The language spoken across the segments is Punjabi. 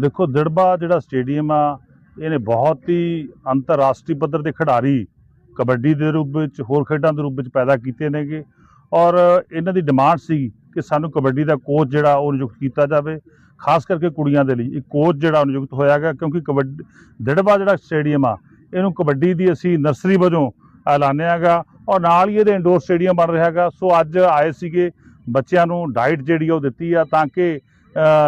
ਦੇਖੋ, ਦਿੜਬਾ ਜਿਹੜਾ ਸਟੇਡੀਅਮ ਆ, ਇਹਨੇ ਬਹੁਤ ਹੀ ਅੰਤਰਰਾਸ਼ਟਰੀ ਪੱਧਰ ਦੇ ਖਿਡਾਰੀ ਕਬੱਡੀ ਦੇ ਰੂਪ ਵਿੱਚ, ਹੋਰ ਖੇਡਾਂ ਦੇ ਰੂਪ ਵਿੱਚ ਪੈਦਾ ਕੀਤੇ ਨੇਗੇ। ਔਰ ਇਹਨਾਂ ਦੀ ਡਿਮਾਂਡ ਸੀ ਕਿ ਸਾਨੂੰ ਕਬੱਡੀ ਦਾ ਕੋਚ ਜਿਹੜਾ ਉਹ ਨਿਯੁਕਤ ਕੀਤਾ ਜਾਵੇ। ਖਾਸ ਕਰਕੇ ਕੁੜੀਆਂ ਦੇ ਲਈ ਇੱਕ ਕੋਚ ਜਿਹੜਾ ਨਿਯੁਕਤ ਹੋਇਆ ਗਿਆ, ਕਿਉਂਕਿ ਕਬੱਡੀ, ਦਿੜਬਾ ਜਿਹੜਾ ਸਟੇਡੀਅਮ ਆ, ਇਹਨੂੰ ਕਬੱਡੀ ਦੀ ਅਸੀਂ ਨਰਸਰੀ ਵਜੋਂ ਐਲਾਨਿਆਗਾ ਔਰ ਨਾਲ ਹੀ ਇਹਦੇ ਇੰਡੋਰ ਸਟੇਡੀਅਮ ਬਣ ਰਿਹਾ ਰਿਹਾਗਾ ਸੋ ਅੱਜ ਆਏ ਸੀਗੇ ਬੱਚਿਆਂ ਨੂੰ ਡਾਈਟ ਜਿਹੜੀ ਆ ਉਹ ਦਿੱਤੀ ਆ ਤਾਂ ਕਿ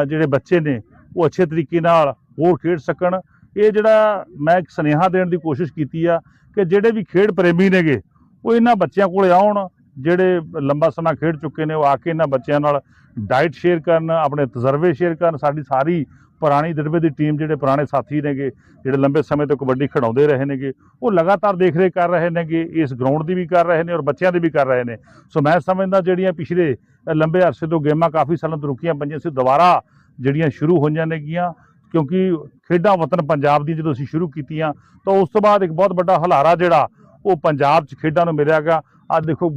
ਜਿਹੜੇ ਬੱਚੇ ਨੇ ਉਹ ਅੱਛੇ ਤਰੀਕੇ ਨਾਲ ਹੋਰ ਖੇਡ ਸਕਣ। ਇਹ ਜਿਹੜਾ ਮੈਂ ਇੱਕ ਸੁਨੇਹਾ ਦੇਣ ਦੀ ਕੋਸ਼ਿਸ਼ ਕੀਤੀ ਆ ਕਿ ਜਿਹੜੇ ਵੀ ਖੇਡ ਪ੍ਰੇਮੀ ਨੇਗੇ, ਉਹ ਇਹਨਾਂ ਬੱਚਿਆਂ ਕੋਲੇ ਆਉਣ, ਜਿਹੜੇ ਲੰਬਾ ਸਮਾਂ ਖੇਡ ਚੁੱਕੇ ਨੇ, ਉਹ ਆ ਕੇ ਇਹਨਾਂ ਬੱਚਿਆਂ ਨਾਲ ਡਾਈਟ ਸ਼ੇਅਰ ਕਰਨ, ਆਪਣੇ ਤਜਰਬੇ ਸ਼ੇਅਰ ਕਰਨ। ਸਾਡੀ ਸਾਰੀ ਪੁਰਾਣੀ ਦਿੜਬੇ ਦੀ ਟੀਮ ਜਿਹੜੇ ਪੁਰਾਣੇ ਸਾਥੀ ਨੇਗੇ, ਜਿਹੜੇ ਲੰਬੇ ਸਮੇਂ ਤੋਂ ਕਬੱਡੀ ਖਿਡਾਉਂਦੇ ਰਹੇ ਨੇਗੇ, ਉਹ ਲਗਾਤਾਰ ਦੇਖ ਰੇਖ ਕਰ ਰਹੇ ਨੇਗੇ, ਇਸ ਗਰਾਊਂਡ ਦੀ ਵੀ ਕਰ ਰਹੇ ਨੇ ਔਰ ਬੱਚਿਆਂ ਦੀ ਵੀ ਕਰ ਰਹੇ ਨੇ। ਸੋ ਮੈਂ ਸਮਝਦਾ ਜਿਹੜੀਆਂ ਪਿਛਲੇ ਲੰਬੇ ਅਰਸੇ ਤੋਂ ਗੇਮਾਂ ਕਾਫੀ ਸਾਲਾਂ ਤੋਂ ਰੁਕੀਆਂ ਪਈਆਂ ਸੀ, ਦੁਬਾਰਾ ਜਿਹੜੀਆਂ ਸ਼ੁਰੂ ਹੋਈਆਂ ਨੇਗੀਆਂ, ਕਿਉਂਕਿ ਖੇਡਾਂ ਵਤਨ ਪੰਜਾਬ ਦੀ ਜਦੋਂ ਅਸੀਂ ਸ਼ੁਰੂ ਕੀਤੀਆਂ, ਤਾਂ ਉਸ ਤੋਂ ਬਾਅਦ ਇੱਕ ਬਹੁਤ ਵੱਡਾ ਹਲਾਰਾ ਜਿਹੜਾ, ਉਹ ਪੰਜਾਬ 'ਚ ਖੇਡਾਂ ਨੂੰ ਮਿਲਿਆਗਾ ਅੱਜ ਦੇਖੋ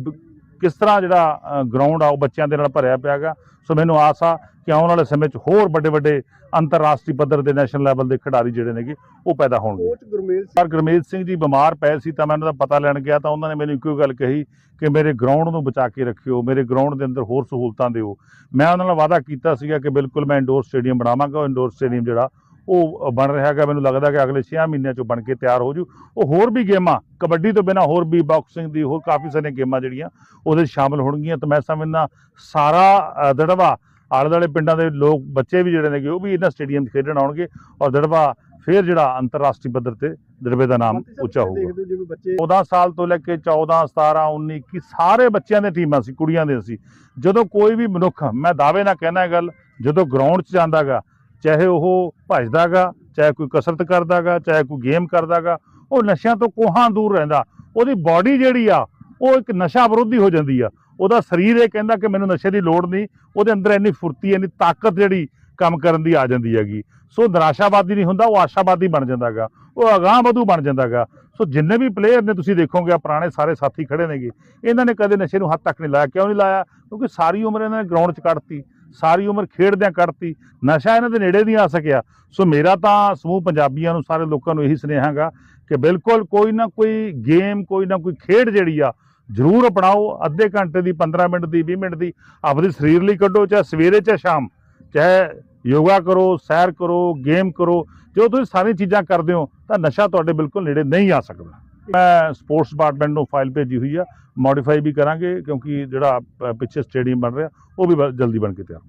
ਕਿਸ ਤਰ੍ਹਾਂ ਜਿਹੜਾ ਗਰਾਊਂਡ ਆ ਉਹ ਬੱਚਿਆਂ ਦੇ ਨਾਲ ਭਰਿਆ ਪਿਆਗਾ। ਸੋ ਮੈਨੂੰ ਆਸ ਆ ਕਿ ਆਉਣ ਵਾਲੇ ਸਮੇਂ 'ਚ ਹੋਰ ਵੱਡੇ ਵੱਡੇ ਅੰਤਰਰਾਸ਼ਟਰੀ ਪੱਧਰ ਦੇ ਨੈਸ਼ਨਲ ਲੈਵਲ ਦੇ ਖਿਡਾਰੀ ਜਿਹੜੇ ਨੇਗੇ ਉਹ ਪੈਦਾ ਹੋਣਗੇ। ਕੋਚ ਗੁਰਮੇਲ ਸਿੰਘ ਪਰ ਗੁਰਮੀਤ ਸਿੰਘ ਜੀ ਬਿਮਾਰ ਪਏ ਸੀ ਤਾਂ ਮੈਂ ਉਹਨਾਂ ਦਾ ਪਤਾ ਲੈਣ ਗਿਆ ਤਾਂ ਉਹਨਾਂ ਨੇ ਮੈਨੂੰ ਇੱਕੋ ਗੱਲ ਕਹੀ ਕਿ ਮੇਰੇ ਗਰਾਊਂਡ ਨੂੰ ਬਚਾ ਕੇ ਰੱਖਿਓ ਮੇਰੇ ਗਰਾਊਂਡ ਦੇ ਅੰਦਰ ਹੋਰ ਸਹੂਲਤਾਂ ਦਿਓ। ਮੈਂ ਉਹਨਾਂ ਨਾਲ ਵਾਅਦਾ ਕੀਤਾ ਸੀਗਾ ਕਿ ਬਿਲਕੁਲ ਮੈਂ ਇੰਡੋਰ ਸਟੇਡੀਅਮ ਬਣਾਵਾਂਗਾ ਉਹ ਇੰਡੋਰ ਸਟੇਡੀਅਮ ਜਿਹੜਾ ਉਹ ਬਣ ਰਿਹਾ ਹੈਗਾ ਮੈਨੂੰ ਲੱਗਦਾ ਕਿ ਅਗਲੇ 6 ਮਹੀਨਿਆਂ 'ਚ ਬਣ ਕੇ ਤਿਆਰ ਹੋ ਜੂ। ਉਹ ਹੋਰ ਵੀ ਗੇਮਾਂ ਕਬੱਡੀ ਤੋਂ ਬਿਨਾ ਹੋਰ ਵੀ ਬਾਕਸਿੰਗ ਦੀ ਹੋਰ ਕਾਫੀ ਸਾਰੀਆਂ ਗੇਮਾਂ ਜਿਹੜੀਆਂ ਉਹਦੇ ਸ਼ਾਮਲ ਹੋਣਗੀਆਂ। ਤਾਂ ਮੈਂ ਸਮਝਦਾ ਸਾਰਾ ਦੜਵਾ ਆਲੇ ਦੁਆਲੇ ਪਿੰਡਾਂ ਦੇ ਲੋਕ ਬੱਚੇ ਵੀ ਜਿਹੜੇ ਨੇਗੇ ਉਹ ਵੀ ਇਹਨਾਂ ਸਟੇਡੀਅਮ 'ਚ ਖੇਡਣ ਆਉਣਗੇ ਔਰ ਦੜਵਾ ਫਿਰ ਜਿਹੜਾ ਅੰਤਰਰਾਸ਼ਟਰੀ ਪੱਧਰ ਤੇ ਦੜਵੇ ਦਾ ਨਾਮ ਉੱਚਾ ਹੋਊਗਾ। ਦੇਖਦੇ ਹੋ ਜਿਵੇਂ ਬੱਚੇ 14 ਸਾਲ ਤੋਂ ਲੈ ਕੇ 14 17 19 21 ਸਾਰੇ ਬੱਚਿਆਂ ਦੀਆਂ ਟੀਮਾਂ ਸੀ ਕੁੜੀਆਂ ਦੇ ਸੀ। ਜਦੋਂ ਕੋਈ ਵੀ ਮਨੁੱਖ ਮੈਂ ਦਾਅਵੇ ਨਾਲ ਕਹਿਣਾ ਗੱਲ ਜਦੋਂ ਗਰਾਊਂਡ 'ਚ ਜਾਂਦਾਗਾ ਚਾਹੇ ਉਹ ਭੱਜਦਾਗਾ, ਚਾਹੇ ਕੋਈ ਕਸਰਤ ਕਰਦਾਗਾ, ਚਾਹੇ ਕੋਈ ਗੇਮ ਕਰਦਾਗਾ, ਉਹ ਨਸ਼ਿਆਂ ਤੋਂ ਕੋਹਾਂ ਦੂਰ ਰਹਿੰਦਾ। ਉਹਦੀ ਬਾਡੀ ਜਿਹੜੀ ਆ, ਉਹ ਇੱਕ ਨਸ਼ਾ ਵਿਰੋਧੀ ਹੋ ਜਾਂਦੀ ਆ। ਉਹਦਾ ਸਰੀਰ ਇਹ ਕਹਿੰਦਾ ਕਿ ਮੈਨੂੰ ਨਸ਼ੇ ਦੀ ਲੋੜ ਨਹੀਂ, ਉਹਦੇ ਅੰਦਰ ਇੰਨੀ ਫੁਰਤੀ, ਇੰਨੀ ਤਾਕਤ ਜਿਹੜੀ ਕੰਮ ਕਰਨ ਦੀ ਆ ਜਾਂਦੀ ਹੈਗੀ। ਸੋ ਨਿਰਾਸ਼ਾਵਾਦੀ ਨਹੀਂ ਹੁੰਦਾ, ਉਹ ਆਸ਼ਾਵਾਦੀ ਬਣ ਜਾਂਦਾਗਾ। ਉਹ ਅਗਾਂਹ ਵਧੂ ਬਣ ਜਾਂਦਾਗਾ। ਸੋ ਜਿੰਨੇ ਵੀ ਪਲੇਅਰ ਨੇ ਤੁਸੀਂ ਦੇਖੋਗੇ ਆ ਪੁਰਾਣੇ ਸਾਰੇ ਸਾਥੀ ਖੜੇ ਨੇਗੇ, ਇਹਨਾਂ ਨੇ ਕਦੇ ਨਸ਼ੇ ਨੂੰ ਹੱਥ ਤੱਕ ਨਹੀਂ ਲਾਇਆ। ਕਿਉਂ ਨਹੀਂ ਲਾਇਆ? ਕਿਉਂਕਿ ਸਾਰੀ ਉਮਰ ਇਹਨਾਂ ਨੇ ਗਰਾਊਂਡ 'ਚ ਕੱਢਤੀ। ਸਾਰੀ ਉਮਰ ਖੇਡਦਿਆਂ ਕੱਢਤੀ, ਨਸ਼ਾ ਇਹਨਾਂ ਦੇ ਨੇੜੇ ਨਹੀਂ ਆ ਸਕਿਆ। ਸੋ ਮੇਰਾ ਤਾਂ ਸਮੂਹ ਪੰਜਾਬੀਆਂ ਨੂੰ, ਸਾਰੇ ਲੋਕਾਂ ਨੂੰ ਇਹੀ ਸੁਨੇਹਾਗਾ ਕਿ ਬਿਲਕੁਲ ਕੋਈ ਨਾ ਕੋਈ ਗੇਮ, ਕੋਈ ਨਾ ਕੋਈ ਖੇਡ ਜਿਹੜੀ ਆ, ਜ਼ਰੂਰ ਅਪਣਾਓ। ਅੱਧੇ ਘੰਟੇ ਦੀ 15 ਮਿੰਟ ਦੀ 20 ਮਿੰਟ ਦੀ, ਆਪਦੇ ਸਰੀਰ ਲਈ ਕੱਢੋ, ਚਾਹੇ ਸਵੇਰੇ, ਚਾਹੇ ਸ਼ਾਮ। ਚਾਹੇ ਯੋਗਾ ਕਰੋ, ਸੈਰ ਕਰੋ, ਗੇਮ ਕਰੋ, ਜੋ ਤੁਸੀਂ ਸਾਰੀਆਂ ਚੀਜ਼ਾਂ ਕਰਦੇ ਹੋ, ਤਾਂ ਨਸ਼ਾ ਤੁਹਾਡੇ ਬਿਲਕੁਲ ਨੇੜੇ ਨਹੀਂ ਆ ਸਕਦਾ। ਮੈਂ ਸਪੋਰਟਸ ਡਿਪਾਰਟਮੈਂਟ ਨੂੰ ਫਾਈਲ ਭੇਜੀ ਹੋਈ ਆ। ਮੋਡੀਫਾਈ ਵੀ ਕਰਾਂਗੇ ਕਿਉਂਕਿ ਜਿਹੜਾ ਪਿੱਛੇ ਸਟੇਡੀਅਮ ਬਣ ਰਿਹਾ, ਉਹ ਵੀ ਬ- ਜਲਦੀ ਬਣ ਕੇ ਤਿਆਰ